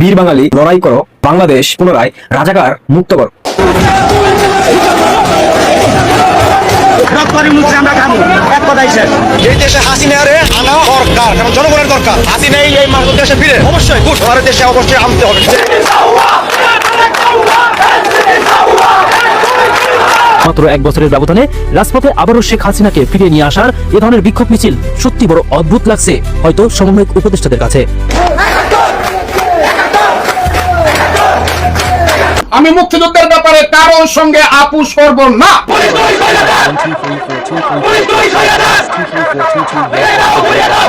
বীর বাঙালি লড়াই করো বাংলাদেশ পুনরায় রাজাকার মুক্ত করো। রক্তরি মুখে আমরা খাব এক কথাই শেষ। এই দেশে হাসিনারে আনা দরকার কারণ জনগণের দরকার। হাসিনা এই এই মানুষ দেশে ফিরে। অবশ্যই দেশে অবশ্যই আনতে হবে। মাত্র এক বছরের ব্যবধানে রাজপথে আবারও শেখ হাসিনাকে ফিরিয়ে নিয়ে আসার এ ধরনের বিক্ষোভ মিছিল সত্যি বড় অদ্ভুত লাগছে হয়তো সমন্বয়ক উপদেষ্টাদের কাছে। আমি মুক্তিযুদ্ধের ব্যাপারে কারোর সঙ্গে আপুস করব না।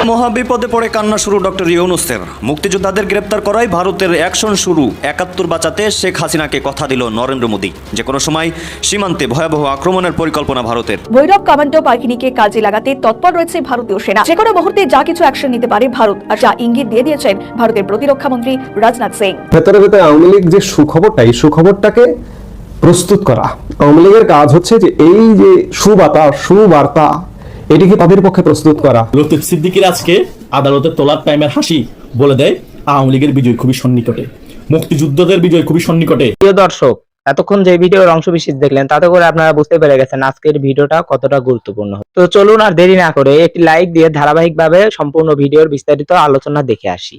মহাবিপদে পড়ে কান্না শুরু ডক্টর ইউনুসের। মুক্তিযোদ্ধাদের গ্রেপ্তার করায় ভারতের অ্যাকশন শুরু। একাত্তর বাঁচাতে শেখ হাসিনাকে কথা দিল নরেন্দ্র মোদী। যে কোনো সময় সীমান্তে ভয়াবহ আক্রমণের পরিকল্পনা ভারতের। ভৈরব কমান্ডো বাহিনীকে কাজে লাগাতে তৎপর রয়েছে ভারতীয় সেনা। যে কোনো মুহূর্তে যা কিছু অ্যাকশন নিতে পারে ভারত আর যা ইঙ্গিত দিয়ে দিয়েছেন ভারতের প্রতিরক্ষা মন্ত্রী রাজনাথ সিং। ভেতরে ভেতরে আওয়ামী লীগ যে সুখবরটা এই সুখবরটাকে প্রস্তুত করা। আওয়ামী লীগের কাজ হচ্ছে যে এই যে সুবাতা সুবার্তা এটিকে তাদের পক্ষে প্রস্তুত করা। লতিফ সিদ্দিকির আজকে আদালতে তোলার টাইমের হাসি বলে দেয় আওয়ামী লীগের বিজয় খুবই সন্নিকটে। মুক্তিযুদ্ধদের বিজয় খুবই সন্নিকটে। প্রিয় দর্শক এতক্ষণ যে ভিডিওর অংশ বিশেষ দেখলেন তাতে করে আপনারা বুঝতে পেরে গেছেন আজকের ভিডিওটা কতটা গুরুত্বপূর্ণ। তো চলুন আর দেরি না করে একটি লাইক দিয়ে ধারাবাহিকভাবে সম্পূর্ণ ভিডিওর বিস্তারিত আলোচনা দেখে আসি।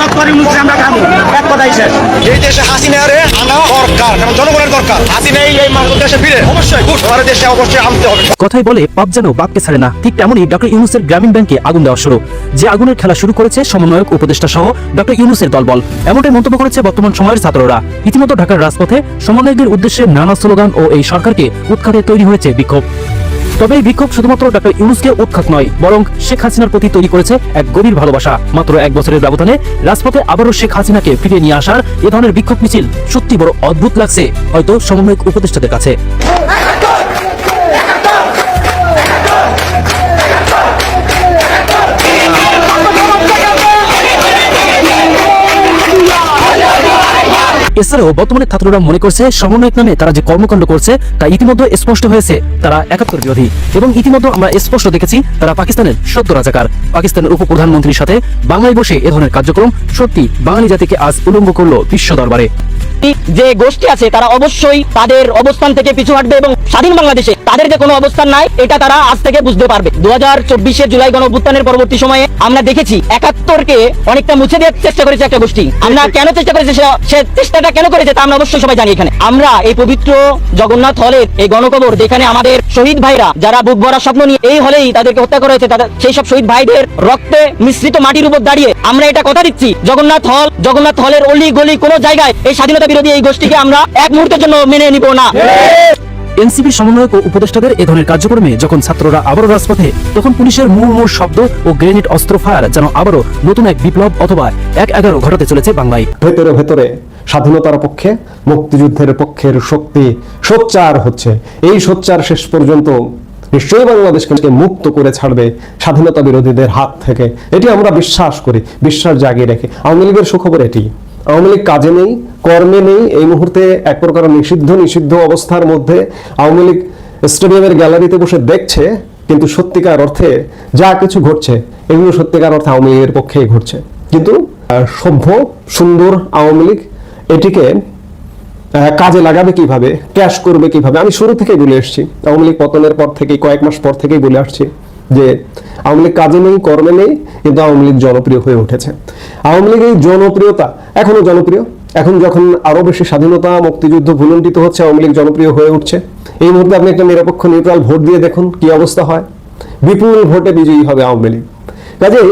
রক্তরি মুখে আমরা কথাই এই দেশে হাসিনারে আনা দরকার কারণ জনগণের দরকার। হাসিনা এই এই দেশে ফিরে। অবশ্যই দেশে অবশ্যই আনতে হবে। কথাই বলে পাপ যেন বাপকে ছাড়ে না। ঠিক তেমনই ডক্টর ইউনুসের গ্রামীণ ব্যাংকে আগুন দেওয়া শুরু। যে আগুনের খেলা শুরু করেছে সমন্বয়ক, উপদেষ্টা সহ ডক্টর ইউনুসের দলবল। এমনটাই মন্তব্য করেছে বর্তমান সময়ের ছাত্ররা। ইতিমধ্যে ঢাকার রাজপথে সমন্বয়কদের উদ্দেশ্যে নানা স্লোগান ও এই সরকারকে উৎখাতে তৈরি হয়েছে বিক্ষোভ। তবে এই বিক্ষোভ শুধুমাত্র ডক্টর ইউনুসকে উৎখাত নয়, বরং শেখ হাসিনার প্রতি তৈরি করেছে এক গভীর ভালোবাসা। মাত্র এক বছরের ব্যবধানে রাজপথে আবারও শেখ হাসিনাকে ফিরিয়ে নিয়ে আসার এ ধরনের বিক্ষোভ মিছিল সত্যি বড় অদ্ভুত লাগছে, হয়তো সমন্বয়ক, উপদেষ্টাদের কাছে। এছাড়াও বর্তমানে ছাত্ররা মনে করছে সমন্বয়ক নামে তারা যে কর্মকাণ্ড করছে, তা ইতিমধ্যে স্পষ্ট হয়েছে। তারা একাত্তর বিরোধী এবং ইতিমধ্যে আমরা স্পষ্ট দেখেছি, তারা পাকিস্তানের সত্য রাজাকার। পাকিস্তানের উপপ্রধানমন্ত্রীর সাথে বাংলায় বসে এ ধরনের কার্যক্রম সত্যি বাঙালি জাতিকে আজ উলঙ্গ করল বিশ্ব দরবারে। যে গোষ্ঠী আছে তারা অবশ্যই তাদের অবস্থান থেকে পিছু হাঁটবে এবং স্বাধীন বাংলাদেশে তাদের যে কোনো অবস্থান নাই এটা তারা আজ থেকে বুঝতে পারবে। দু হাজার চব্বিশের জুলাই গণ অভ্যুত্থানের পরবর্তী সময়ে আমরা দেখেছি একাত্তরকে অনেকটা মুছে দেওয়ার চেষ্টা করেছে একটা গোষ্ঠী। আমরা কেন চেষ্টা করেছে সে চেষ্টাটা কেন করেছে তা আমরা অবশ্যই সবাই জানি এখানে। আমরা এই পবিত্র জগন্নাথ হলের এই গণকবর যেখানে আমাদের শহীদ ভাইরা যারা বুক ভরা স্বপ্ন নিয়ে এই হলেই তাদেরকে হত্যা করা হয়েছে তাদের সেই সব শহীদ ভাইদের রক্তে মিশ্রিত মাটির উপর দাঁড়িয়ে আমরা এটা কথা দিচ্ছি। জগন্নাথ হল জগন্নাথ হলের অলি গলি কোনো জায়গায় এই স্বাধীনতা বিরোধী এই গোষ্ঠীকে আমরা এক মুহূর্তের জন্য মেনে নিব না। এনসিপির সমন্বয়ক ও উপদেষ্টাদের এ ধরনের কার্যক্রমে যখন ছাত্ররা আবারও রাজপথে তখন পুলিশের মুর মুর শব্দ ও গ্রেনেড অস্ত্র ফায়ার যেন আবারও নতুন এক বিপ্লব অথবা এক এগারো ঘটাতে চলেছে বাংলায়। ভেতরে ভেতরে স্বাধীনতার পক্ষে মুক্তিযুদ্ধের পক্ষের শক্তি সোচ্চার হচ্ছে। এই সোচ্চার শেষ পর্যন্ত নিশ্চয়ই বাংলাদেশকে মুক্ত করে ছাড়বে স্বাধীনতা বিরোধীদের হাত থেকে। এটি আমরা বিশ্বাস করি বিশ্বাস জাগিয়ে রেখে। আওয়ামী লীগের সুখবর এটি। আওয়ামী লীগ কাজে নেই, কর্মে নেই, এই মুহূর্তে এক প্রকার নিষিদ্ধ নিষিদ্ধ অবস্থার মধ্যে আওয়ামী লীগ স্টেডিয়ামের গ্যালারিতে বসে দেখছে, কিন্তু সত্যিকার অর্থে যা কিছু ঘটছে, এগুলো সত্যিকার অর্থে আওয়ামী লীগের পক্ষেই ঘটছে। কিন্তু সভ্য, সুন্দর আওয়ামী লীগ এটিকে কাজে লাগাবে কীভাবে, ক্যাশ করবে কীভাবে? আমি শুরু থেকেই বলে এসেছি আওয়ামী লীগ পতনের পর থেকে কয়েক মাস পর থেকেই বলে আসছি যে, আওয়ামী লীগ কাজে নেই, কর্মে নেই কিন্তু আওয়ামী লীগ জনপ্রিয় হয়ে উঠেছে। আওয়ামী লীগ এই জনপ্রিয়তা এখনও জনপ্রিয়। এখন যখন আরও বেশি স্বাধীনতা, মুক্তিযুদ্ধ ভুলণ্ঠিত হচ্ছে, আওয়ামী লীগ জনপ্রিয় হয়ে উঠছে। এই মুহূর্তে আপনি একটা নিরপেক্ষ, নিউট্রাল ভোট দিয়ে দেখুন কি অবস্থা হয়। বিপুল ভোটে বিজয়ী হবে আওয়ামী লীগ। কাজে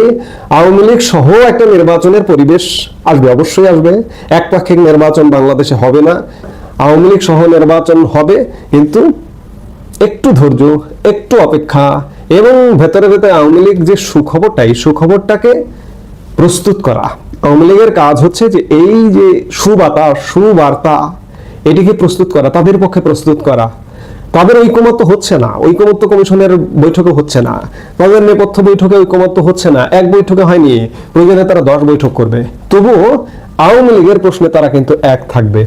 আওয়ামী লীগ সহ একটা নির্বাচনের পরিবেশ আসবে, অবশ্যই আসবে। একপাক্ষিক নির্বাচন বাংলাদেশে হবে না। আওয়ামী লীগ সহ নির্বাচন হবে, কিন্তু একটু ধৈর্য, একটু অপেক্ষা এবং ভেতরে ভেতরে আওয়ামী লীগ যে সুখবরটা এই সুখবরটাকে প্রস্তুত করা। আওয়ামী লীগের কাজ হচ্ছে যে এই যে সুবার্তা সুবার্তা, এটিকে প্রস্তুত করা, তাদের পক্ষে প্রস্তুত করা। তাদের ঐকমত্য হচ্ছে না, ঐকমত্য কমিশনের বৈঠকে হচ্ছে না। তাদের নেপথ্য বৈঠকে ঐকমত্য হচ্ছে না, এক বৈঠকে হয়নি, প্রয়োজনে তারা দশ বৈঠক করবে। তবুও আওয়ামী লীগের প্রশ্নে তারা কিন্তু এক থাকবে।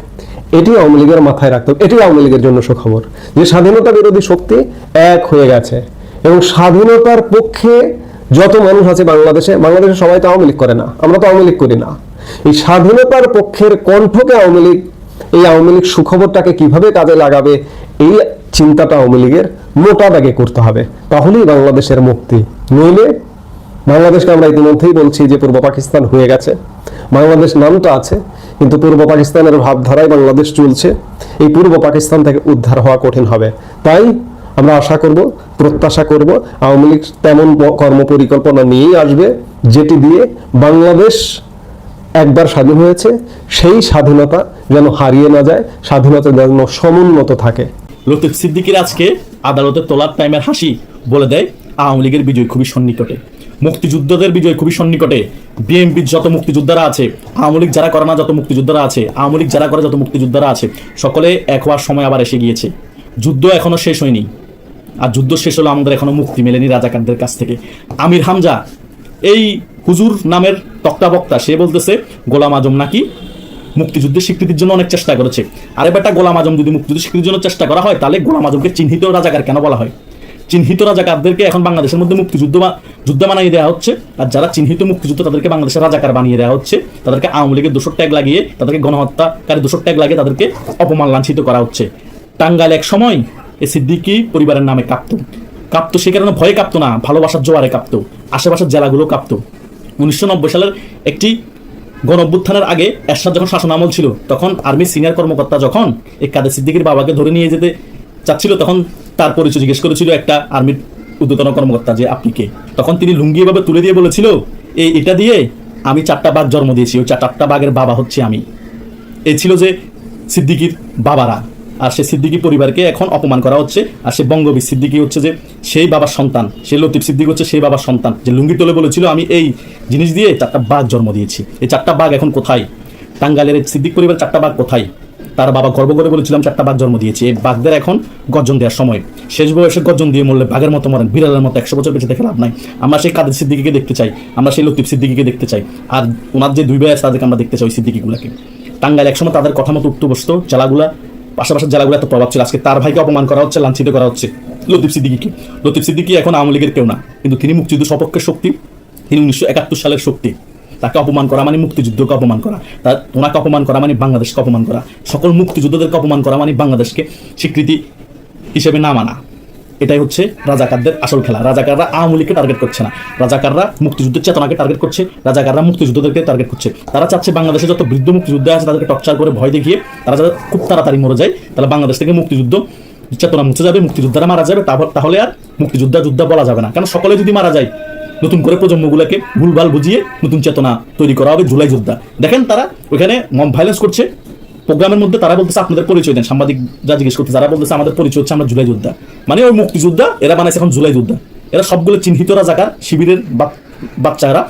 এটি আওয়ামী লীগের মাথায় রাখতে হবে। এটি আওয়ামী লীগের জন্য সুখবর যে স্বাধীনতা বিরোধী শক্তি এক হয়ে গেছে। এবং স্বাধীনতার পক্ষে যত মানুষ আছে বাংলাদেশে বাংলাদেশে সবাই তো আওয়ামী লীগ করে না। আমরা তো আওয়ামী লীগ করি না। এই স্বাধীনতার পক্ষের কণ্ঠকে আওয়ামী লীগ, এই আওয়ামী লীগ সুখবরটাকে কীভাবে কাজে লাগাবে, এই চিন্তাটা আওয়ামী লীগের মোটা দাগে করতে হবে। তাহলেই বাংলাদেশের মুক্তি। নইলে বাংলাদেশকে আমরা ইতিমধ্যেই বলছি যে পূর্ব পাকিস্তান হয়ে গেছে। বাংলাদেশ নামটা আছে, কিন্তু পূর্ব পাকিস্তানের ভাবধারায় বাংলাদেশ চলছে। এই পূর্ব পাকিস্তান থেকে উদ্ধার হওয়া কঠিন হবে। তাই আমরা আশা করব, প্রত্যাশা করব, আওয়ামী লীগ তেমন প- কর্মপরিকল্পনা নিয়েই আসবে, যেটি দিয়ে বাংলাদেশ একবার স্বাধীন হয়েছে, সেই স্বাধীনতা যেন হারিয়ে না যায়, স্বাধীনতা যেন সমুন্নত থাকে। লতিফ সিদ্দিকির আজকে আদালতে তোলার টাইমের হাসি বলে দেয় আওয়ামী লীগের বিজয় খুবই সন্নিকটে। মুক্তিযুদ্ধদের বিজয় খুবই সন্নিকটে। বিএনপির যত মুক্তিযোদ্ধারা আছে, আওয়ামী লীগ যারা করে না, যত মুক্তিযোদ্ধারা আছে, আওয়ামী লীগ যারা করে, যত মুক্তিযোদ্ধারা আছে, সকলে এক হওয়ার সময় আবার এসে গিয়েছে। যুদ্ধ এখনও শেষ হয়নি। আর যুদ্ধ শেষ হলো আমাদের এখনও মুক্তি মেলেনি রাজাকারদের কাছ থেকে। আমির হামজা, এই হুজুর নামের তক্তা বক্তা সে বলতেছে, গোলাম আজম নাকি মুক্তিযুদ্ধের স্বীকৃতির জন্য অনেক চেষ্টা করেছে। আরে বেটা, গোলাম আজম যদি মুক্তিযুদ্ধ স্বীকৃতির জন্য চেষ্টা করা হয়, তাহলে গোলাম আজমকে চিহ্নিত রাজাকার কেন বলা হয়? চিহ্নিত রাজাকারদেরকে এখন বাংলাদেশের মধ্যে মুক্তিযুদ্ধ বা যুদ্ধ বানিয়ে দেওয়া হচ্ছে। আর যারা চিহ্নিত মুক্তিযুদ্ধ তাদেরকে বাংলাদেশের রাজাকার বানিয়ে দেওয়া হচ্ছে। তাদেরকে আওয়ামী লীগের দোষর ট্যাগ লাগিয়ে, তাদেরকে গণহত্যাকারী দোষর ট্যাগ লাগিয়ে তাদেরকে অপমান লাঞ্ছিত করা হচ্ছে। টাঙ্গাইল এক সময় এ সিদ্দিকি পরিবারের নামে কাঁপত। কাঁপত সে কারণে ভয়ে কাঁপতো না, ভালোবাসার জোয়ারে কাঁপত, আশেপাশের জেলাগুলো কাঁপত। উনিশশো নব্বই সালের একটি গণ অভ্যুত্থানের আগে এরশাদ যখন শাসন আমল ছিল, তখন আর্মির সিনিয়র কর্মকর্তা যখন এই কাদের সিদ্দিকির বাবাকে ধরে নিয়ে যেতে চাচ্ছিল, তখন তার পরিচয় জিজ্ঞেস করেছিল একটা আর্মির উদ্যতন কর্মকর্তা যে আপনি কে? তখন তিনি লুঙ্গি এভাবে তুলে দিয়ে বলেছিল, এই এটা দিয়ে আমি চারটা বাঘ জন্ম দিয়েছি, ওই চারটা বাঘের বাবা হচ্ছে আমি। এই ছিল যে সিদ্দিকির বাবারা, আর সে সিদ্দিকি পরিবারকে এখন অপমান করা হচ্ছে, আর সে বঙ্গবীর সিদ্দিকি হচ্ছে যে সেই বাবার সন্তান সেই লতিফ সিদ্দিক হচ্ছে সেই বাবার সন্তান, যে লুঙ্গি তোলে বলেছিল, আমি এই জিনিস দিয়ে চারটা বাঘ জন্ম দিয়েছি, এই চারটা বাঘ এখন কোথায়? টাঙ্গাইলের এই সিদ্দিক পরিবার চারটা বাঘ কোথায়? তার বাবা গর্ব করে বলেছিলাম চারটা বাঘ জন্ম দিয়েছে। এই বাঘদের এখন গর্জন দেওয়ার সময়। শেষ বয়সে গর্জন দিয়ে মরলে বাঘের মতো মরেন। বিড়ালের মতো একশো বছর বেঁচে দেখে লাভ নাই। আমরা সেই কাদের সিদ্দিকিকে দেখতে চাই। আমরা সেই লতিফ সিদ্দিকিকে দেখতে চাই। আর ওনার যে দুই ভাই আছে, তাদেরকে আমরা দেখতে চাই ওই সিদ্দিকিগুলোকে। টাঙ্গাইল একসময় তাদের কথা মতো উঠতে বসতো জেলাগুলা, পাশাপাশি জেলাগুলো এত প্রভাব ছিল। আজকে তার ভাইকে অপমান করা হচ্ছে, লাঞ্ছিত করা হচ্ছে লতিফ সিদ্দিকিকে। লতিফ সিদ্দিকি এখন আওয়ামী লীগের কেউ না। কিন্তু তিনি মুক্তিযুদ্ধ সপক্ষের শক্তি। তিনি উনিশশো একাত্তর সালের শক্তি। তাকে অপমান করা মানে মুক্তিযুদ্ধকে অপমান করা। তা ওনাকে অপমান করা মানে বাংলাদেশকে অপমান করা। সকল মুক্তিযুদ্ধদেরকে অপমান করা মানে বাংলাদেশকে স্বীকৃতি হিসেবে না মানা। এটাই হচ্ছে রাজাকারদের আসল খেলা। রাজাকাররা আওয়ামী লীগকে টার্গেট করছে না। রাজাকাররা মুক্তিযুদ্ধের চেতনাকে টার্গেট করছে। রাজাকাররা মুক্তিযুদ্ধদেরকে টার্গেট করছে। তারা চাচ্ছে বাংলাদেশে যত বৃদ্ধ মুক্তিযুদ্ধ আছে তাদেরকে টর্চার করে ভয় দেখিয়ে তারা যাতে খুব তাড়াতাড়ি মরে যায়, তাহলে বাংলাদেশ থেকে মুক্তিযুদ্ধ চেতনা মুছে যাবে, মুক্তিযোদ্ধারা মারা যাবে তারপর তাহলে আর মুক্তিযোদ্ধা যোদ্ধা বলা যাবে না। কারণ সকলে যদি মারা যায় নতুন করে প্রজন্মগুলোকে ভুলভাল বুঝিয়ে নতুন চেতনা তৈরি করা হবে জুলাই যোদ্ধা দেখেন তারা ওখানে মব ভাইলেন্স করছে। প্রোগ্রামের মধ্যে তারা বলতেছে, আপনাদের পরিচয় দেন। সাংবাদিক যা জিজ্ঞেস করতে তারা বলতেছে, আমাদের পরিচয় হচ্ছে আমরা জুলাই যোদ্ধা মানে ওই মুক্তিযোদ্ধা, এরা বানাইছে এখন জুলাই যোদ্ধা এরা সবগুলো চিহ্নিতরা রাজাকার, শিবিরের বা- বাচ্চারা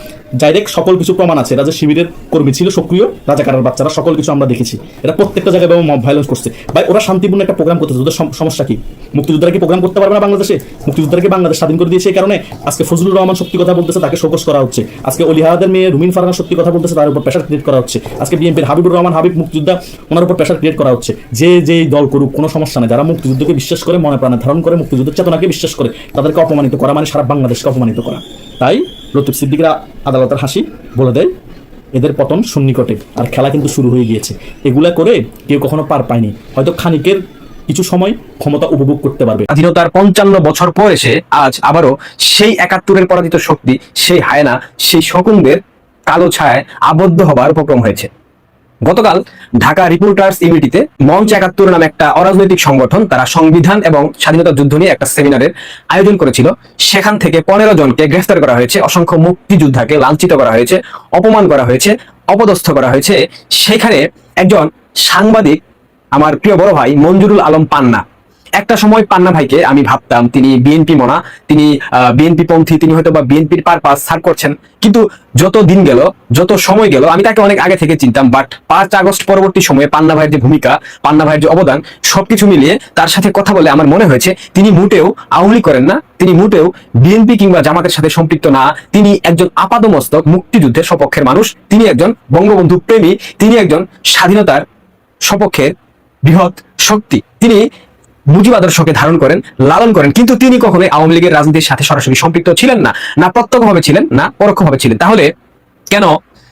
ডাইরেক্ট সকল কিছু প্রমাণ আছে। এরা যে শিবিরের কর্মী ছিল, সক্রিয় রাজাকারের বাচ্চারা, সকল কিছু আমরা দেখেছি। এরা প্রত্যেকটা জায়গায় মব ভাইলেন্স করছে। ভাই, ওরা শান্তিপূর্ণ একটা প্রোগ্রাম করতেছে। ওদের সমস্যা কি? মুক্তিযোদ্ধারা কি প্রোগ্রাম করতে পারবে না বাংলাদেশে? মুক্তিযোদ্ধারা কি বাংলাদেশ স্বাধীন করে দিয়েছে এই কারণে? আজকে ফজলুর রহমান সত্যি কথা বলতেছে, তাকে শোকস করা হচ্ছে। আজকে অলিহাদের মেয়ে রুমিন ফারহান সত্যি কথা বলতেছে, তার উপর প্রেশার ক্রিয়েট করা হচ্ছে। আজকে বিএনপির হাবিবুর রহমান, হাবিব মুক্তিযোদ্ধা, ওনার উপর প্রেশার ক্রিয়েট করা হচ্ছে। যে যেই দল করুক, কোনো সমস্যা নেই। যারা মুক্তিযুদ্ধকে বিশ্বাস করে, মনে প্রাণে ধারণ করে, মুক্তিযুদ্ধের চেতনাকে বিশ্বাস করে, তাদেরকে অপমানিত করা মানে সারা বাংলাদেশকে অপমানিত করা। তাই লতিফ সিদ্দিকরা আদালতের হাসি বলে দেয়, এদের পতন সন্নিকটে, আর খেলা কিন্তু শুরু হয়ে গিয়েছে। এগুলা করে কেউ কখনো পার পায়নি। হয়তো খানিকের কিছু সময় ক্ষমতা উপভোগ করতে পারবে। স্বাধীনতার পঞ্চান্ন বছর পর এসে আজ আবারও সেই একাত্তরের পরাজিত শক্তি, সেই হায়না, সেই শকুনদের কালো ছায় আবদ্ধ হবার উপক্রম হয়েছে। গতকাল ঢাকা রিপোর্টার্স ইউনিটিতে মঞ্চ একাত্তর নামে একটা অরাজনৈতিক সংগঠন, তারা সংবিধান এবং স্বাধীনতা যুদ্ধ নিয়ে একটা সেমিনারের আয়োজন করেছিল। সেখান থেকে পনেরো জনকে গ্রেফতার করা হয়েছে, অসংখ্য মুক্তিযোদ্ধাকে লাঞ্ছিত করা হয়েছে, অপমান করা হয়েছে, অপদস্থ করা হয়েছে। সেখানে একজন সাংবাদিক, আমার প্রিয় বড় ভাই মঞ্জুরুল আলম পান্না একটা সময় পান্না ভাইকে আমি ভাবতাম, তিনি বিএনপি মনা, তিনি বিএনপি পন্থী, তিনি হয়তো বা বিএনপির পারপাস সার করছেন। কিন্তু যত দিন গেল, যত সময় গেল, আমি তাকে অনেক আগে থেকে চিনতাম বাট পাঁচ আগস্ট পরবর্তী সময়ে পান্না ভাইয়ের যে ভূমিকা, পান্না ভাইয়ের যে অবদান, সবকিছু মিলিয়ে তার সাথে কথা বলে আমার মনে হয়েছে, তিনি মোটেও আউলি করেন না, তিনি মোটেও বিএনপি কিংবা জামাতের সাথে সম্পৃক্ত না, তিনি একজন আপাদমস্তক, মুক্তিযুদ্ধের সপক্ষের মানুষ, তিনি একজন বঙ্গবন্ধু প্রেমী, তিনি একজন স্বাধীনতার সপক্ষের বৃহৎ শক্তি, তিনি মুজিব আদর্শকে ধারণ করেন, লালন করেন, কিন্তু তিনি কখনোই আওয়ামী লীগের রাজনীতির সাথে সরাসরি সম্পৃক্ত ছিলেন না না প্রত্যক্ষভাবে ছিলেন, না পরোক্ষভাবে ছিলেন। তাহলে কেন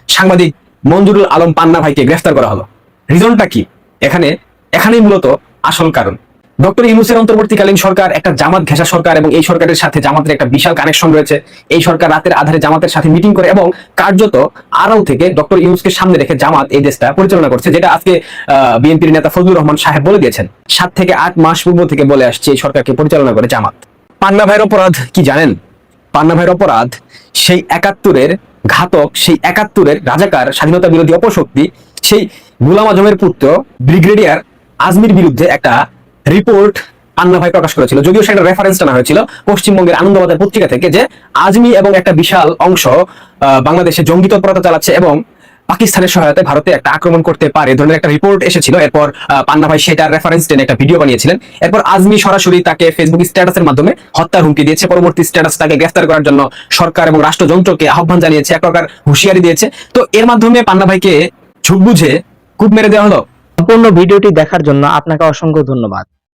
সাংবাদিক মঞ্জুরুল আলম পান্না ভাইকে গ্রেফতার করা হলো? রিজনটা কি? এখানে, এখানেই মূলত আসল কারণ। ডক্টর ইউনুসের অন্তর্বর্তীকালীন সরকার, একটা জামাত ঘেঁষা সরকার এবং এই সরকারের সাথে জামাতের একটা বিশাল কানেকশন রয়েছে। এই সরকার রাতের আধারে জামাতের সাথে মিটিং করে এবং কার্যত আড়াল থেকে ডক্টর ইউনুসকে সামনে রেখে জামাত এই দেশটা পরিচালনা করছে, যেটা আজকে বিএনপির নেতা ফজলুর রহমান সাহেব বলে দিয়েছেন। সাত থেকে আট মাস পূর্ব থেকে বলে আসছে এই সরকারকে পরিচালনা করে জামাত। পান্না ভাইয়ের অপরাধ কি জানেন? পান্না ভাইয়ের অপরাধ, সেই একাত্তরের ঘাতক, সেই একাত্তরের রাজাকার, স্বাধীনতা বিরোধী অপশক্তি, সেই গুলাম আজমের পুত্র, ব্রিগেডিয়ার আজমির বিরুদ্ধে একটা রিপোর্ট পান্না ভাই প্রকাশ করেছিল। যদিও সেটা রেফারেন্স টানা হয়েছিল, পশ্চিমবঙ্গের আনন্দবাজার পত্রিকা থেকে যে আজমি এবং একটা বিশাল অংশ বাংলাদেশে জঙ্গি তৎপরতা চালাচ্ছে এবং পাকিস্তানের সহায়তায় ভারতে একটা আক্রমণ করতে পারে ধরনের একটা রিপোর্ট এসেছিল। এরপর পান্না ভাই সেটার রেফারেন্স টেনে একটা ভিডিও বানিয়েছিলেন। এরপর আজমি সরাসরি তাকে ফেসবুক স্ট্যাটাসের মাধ্যমে হত্যার হুমকি দিয়েছে। পরবর্তী স্ট্যাটাস তাকে গ্রেফতার করার জন্য সরকার এবং রাষ্ট্রযন্ত্রকে আহ্বান জানিয়েছে। এক প্রকার হুঁশিয়ারি দিয়েছে। তো এর মাধ্যমে পান্না ভাইকে ঝুঁক বুঝে কূপ মেরে দেওয়া হলো? সম্পূর্ণ ভিডিওটি দেখার জন্য আপনাকে অসংখ্য ধন্যবাদ।